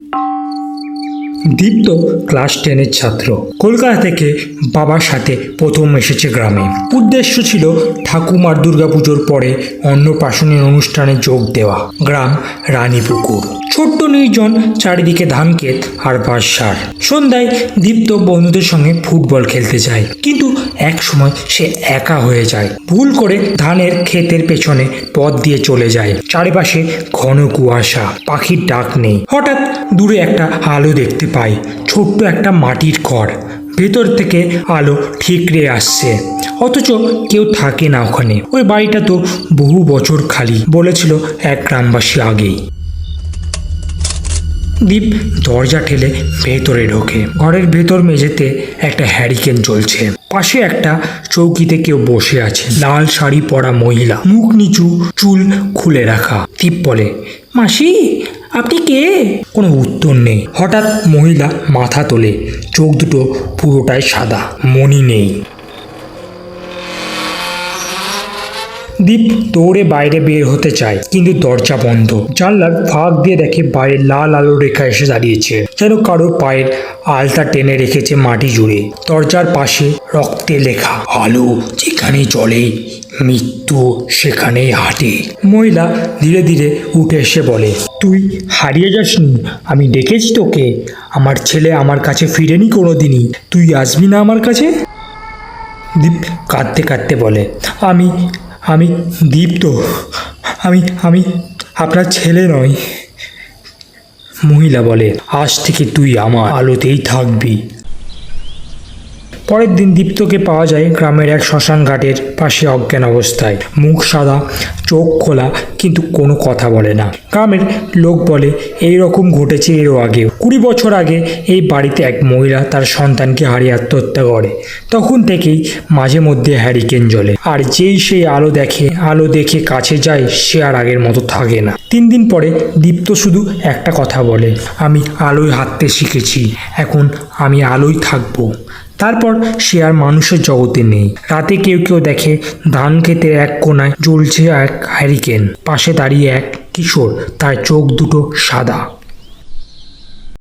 you. Deepto class টেনের ছাত্র। কলকাতা থেকে বাবার সাথে প্রথম এসেছে গ্রামে। উদ্দেশ্য ছিল ঠাকুমার দুর্গাপুজোর পরে অন্নপ্রাশনের অনুষ্ঠানে যোগ দেওয়া। গ্রাম রানীপুকুর। ছোট্ট নির্জন চারিদিকে ধানক্ষেত আর বাঁশসার সন্ধ্যায় দীপ্ত বন্ধুদের সঙ্গে ফুটবল খেলতে যায়। কিন্তু এক সময় সে একা হয়ে যায়। ভুল করে ধানের ক্ষেতের পেছনে পথ দিয়ে চলে যায়। চারিপাশে ঘন কুয়াশা, পাখির ডাক নেই। হঠাৎ দূরে একটা আলো দেখতে পাই। ছোট্ট একটা মাটির ঘর ভেতর থেকে আলো ঠিকরে আসছে। অথচ কেউ থাকে না ওখানে। ওই বাড়িটা তো বহু বছর খালি, বলেছিল এক গ্রামবাসী আগেই। দীপ দরজা ঠেলে ভেতরে ঢোকে। ঘরের ভেতর মেঝেতে একটা হ্যারিকেন জ্বলছে। পাশে একটা চৌকিতে কেউ বসে আছে। লাল শাড়ি পরা মহিলা। মুখ নিচু, চুল খুলে রাখা। দীপ বলে, মাসি আপনি কে? কোনো উত্তর নেই। হঠাৎ মহিলা মাথা তোলে। চোখ দুটো পুরোটাই সাদা। মনি নেই। দীপ দৌড়ে বাইরে বের হতে চায়, কিন্তু দরজা বন্ধ। জানলার ফাঁক দিয়ে দেখে বাইরে লাল আলো রেখা এসে দাঁড়িয়েছে। যেন কারও পায়ের আলতা টেনে রেখেছে মাটি জুড়ে। দরজার পাশে রক্তে লেখা, আলো যেখানে চলে, মৃত্যু সেখানেই হাঁটে। মহিলা ধীরে ধীরে উঠে এসে বলে, তুই হারিয়ে যাসনি, আমি ডেকেছি তোকে। আমার ছেলে আমার কাছে ফিরেনি কোনোদিনই। তুই আসবি না আমার কাছে? দীপ কাঁদতে কাঁদতে বলে, আমি আমি দীপ্ত। আমি আমি আপনার ছেলে নয় মহিলা বলে, আজ থেকে তুই আমার আলোতেই থাকবি। পরের দিন দীপ্তকে পাওয়া যায় গ্রামের এক শ্মশান ঘাটের পাশে অজ্ঞান অবস্থায়। মুখ সাদা, চোখ খোলা, কিন্তু কোনো কথা বলে না। গ্রামের লোক বলে, এই রকম ঘটেছে এরও আগে কুড়ি বছর আগে এই বাড়িতে এক মহিলা তার সন্তানকে হারিয়ে আত্মহত্যা করে। তখন থেকেই মাঝে মধ্যে হ্যারিকেন জ্বলে। আর যেই সেই আলো দেখে আলো দেখে কাছে যায়, সে আর আগের মতো থাকে না। তিন দিন পরে দীপ্ত শুধু একটা কথা বলে, আমি আলোয় হাঁটতে শিখেছি। এখন আমি আলোয় থাকব। তারপর সে আর মানুষের জগতে নেই। রাতে কেউ কেউ দেখে, ধান ক্ষেতের এক কোনায় জ্বলছে এক হ্যারিকেন পাশে দাঁড়িয়ে এক কিশোর, তার চোখ দুটো সাদা।